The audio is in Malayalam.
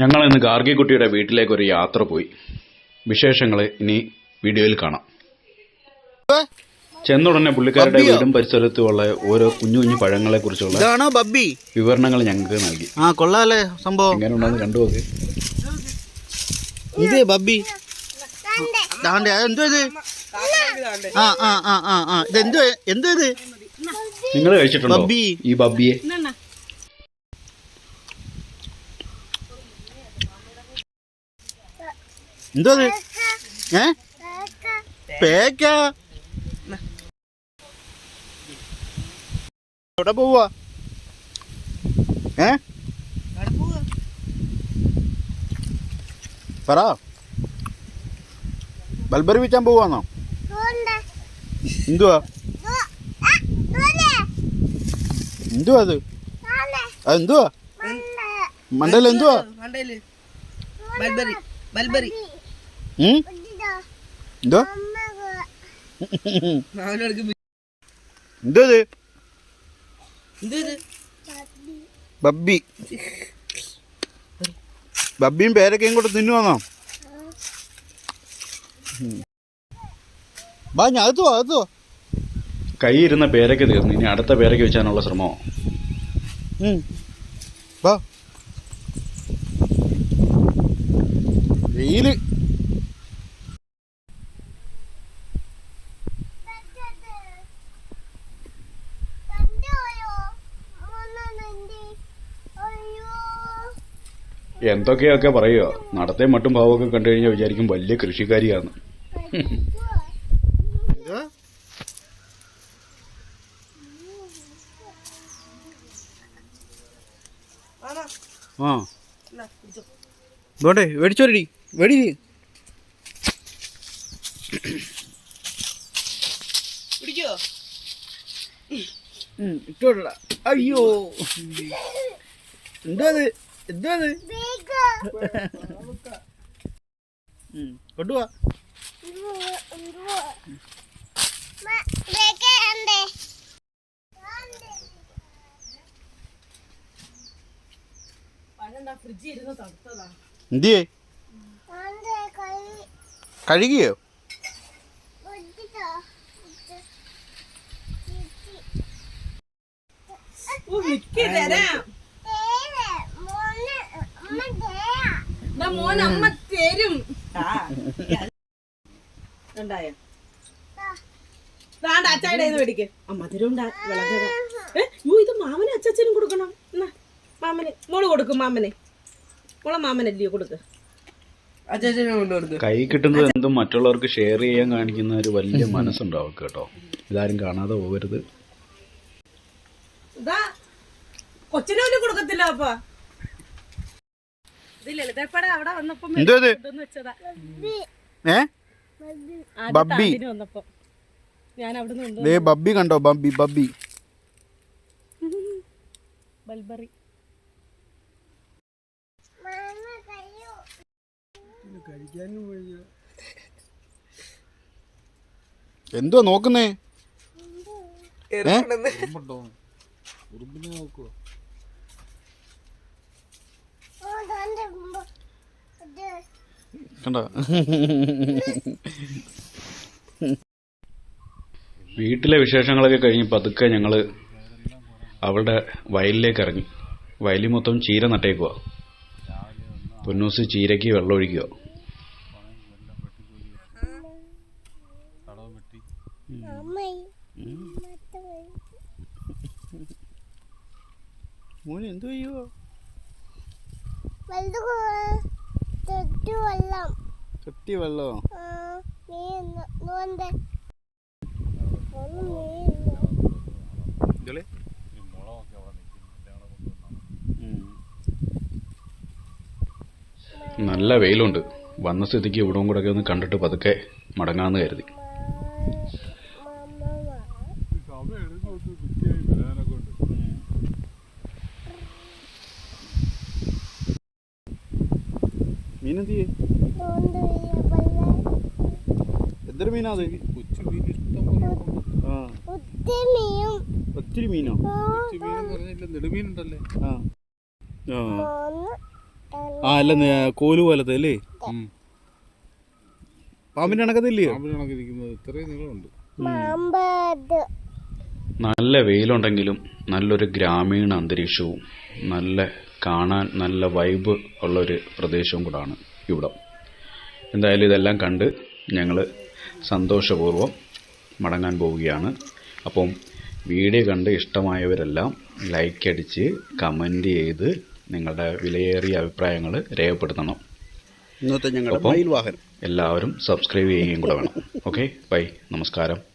ഞങ്ങൾ ഇന്ന് ഗാർഗിക്കുട്ടിയുടെ വീട്ടിലേക്ക് ഒരു യാത്ര പോയി. വിശേഷങ്ങൾ ഇനി വീഡിയോയിൽ കാണാം. ചെന്നുടനെ പുള്ളിക്കാരുടെ? വീടും പരിസരത്തുമുള്ള ഓരോ കുഞ്ഞു കുഞ്ഞു പഴങ്ങളെ കുറിച്ചുള്ള ബബ്ബി? വിവരണങ്ങൾ ഞങ്ങൾക്ക് നൽകി. ആ കൊള്ളാലേ സംഭവം. എങ്ങനെ ഉണ്ടെന്ന് കണ്ടുപോക്ക് ഇത് ബബ്ബി. ദാണ്ടെ അതെന്തോ ഇത്? ആ ആ ആ ആ ഇത് എന്തോ എന്തോ ഇത്? നിങ്ങൾ കഴിച്ചിട്ടുണ്ടോ ബബ്ബി. ഈ ബബ്ബിയെ? എന്തോ ഏ? പേക്ക? എവിടെ പോവാ? ഏ? പറ. ബൽബറി വിൽക്കാൻ പോവാന്നോ? എന്തുവാ? എന്തുവാ അത്? എന്തുവാ? മണ്ടയിൽ എന്തുവാ? മണ്ടയിൽ ബൽബറി ബൽബറി എന്തോ എന്തോ ബബ്ബി. ബബ്ബിയും പേരക്കയും കൂടെ തിന്നു വന്നോ ബാ ഞാൻ അകത്തുവാ അകത്തുവാ കൈ ഇരുന്ന പേരക്ക തീർന്നു. ഇനി അടുത്ത പേരക്ക വെച്ചാനുള്ള ശ്രമമോ. വാ. വെയിൽ. എന്തൊക്കെയൊക്കെ പറയുക നടത്തേ മട്ടും ഭാവമൊക്കെ കണ്ടു കഴിഞ്ഞാൽ വിചാരിക്കും വലിയ കൃഷിക്കാരിയാണ് ആ. ഇതോട്ടെ മേടിച്ചോരടി വെടി പിടിക്കോ? ഇട്ടോടാ അയ്യോ. എന്താ അത് എന്താ എന്തിയേ? കഴുകിയോ? ഓ മിക്കി തരാം. മോൻ അമ്മ തരും. ഉണ്ടായോ? ദാണ്ട അച്ചായുടെ കയ്യിൽ നിന്ന് മേടിക്ക്. ആ മധുരം ഉണ്ടാ വിളഞ്ഞതാ ഏ ഇത് മാമന് അച്ചാച്ചനും കൊടുക്കണം. എന്നാ മാമന്. മോൾ കൊടുക്കും മാമനെ. മോളെ മാമനല്ലയോ കൊടുക്ക്. കൈ കിട്ടുന്നത് എന്തും മറ്റുള്ളവർക്ക് ഷെയർ ചെയ്യാൻ കാണിക്കുന്ന ഒരു വലിയ മനസ്സുണ്ടാവും കേട്ടോ. ഇതാരും കാണാതെ പോകരുത്. ഇതാ കൊച്ചിനെ കൊടുക്കത്തില്ല അപ്പ. എന്തോ ഇത്? ഏ? ബബ്ബി. ദേ കണ്ടോ? ബബ്ബി ബബ്ബി ബൽബറി എന്തോ നോക്കുന്നേ? ഏ? കണ്ടോ? വീട്ടിലെ വിശേഷങ്ങളൊക്കെ കഴിഞ്ഞ് പതുക്കെ ഞങ്ങൾ അവളുടെ വയലിലേക്ക് ഇറങ്ങി. വയലിൽ മൊത്തം ചീര നട്ടേക്കുക പൊന്നൂസ് ചീരയ്ക്ക് വെള്ളം ഒഴിക്കുക മോന് എന്തോ ചെയ്യോ വെള്ളോ നല്ല വെയിലുണ്ട്. വന്ന സ്ഥിതിക്ക് ഇവിടവും കൂടെ ഒക്കെ ഒന്ന് കണ്ടിട്ട് പതുക്കെ മടങ്ങാന്ന് കരുതി. വെള്ളം എന്തൊരു മീനാ അത്? ഒത്തിരി മീനും? ആ. അല്ല കോൽ പോലത്തെ അല്ലേ? പാമ്പിന്റെ അണക്കത്തില്ലേ നല്ല വെയിലുണ്ടെങ്കിലും നല്ലൊരു ഗ്രാമീണ അന്തരീക്ഷവും നല്ല കാണാൻ നല്ല വൈബ് ഉള്ളൊരു പ്രദേശവും കൂടാണ് ഇവിടം. എന്തായാലും ഇതെല്ലാം കണ്ട് ഞങ്ങൾ സന്തോഷപൂർവം മടങ്ങാൻ പോവുകയാണ്. അപ്പം വീഡിയോ കണ്ട് ഇഷ്ടമായവരെല്ലാം ലൈക്ക് അടിച്ച് കമന്റ് ചെയ്ത് നിങ്ങളുടെ വിലയേറിയ അഭിപ്രായങ്ങൾ രേഖപ്പെടുത്തണം. ഇന്നത്തെ ഞങ്ങളുടെ എല്ലാവരും സബ്സ്ക്രൈബ് ചെയ്യുകയും കൂടെ വേണം. ഓക്കെ ബൈ നമസ്കാരം.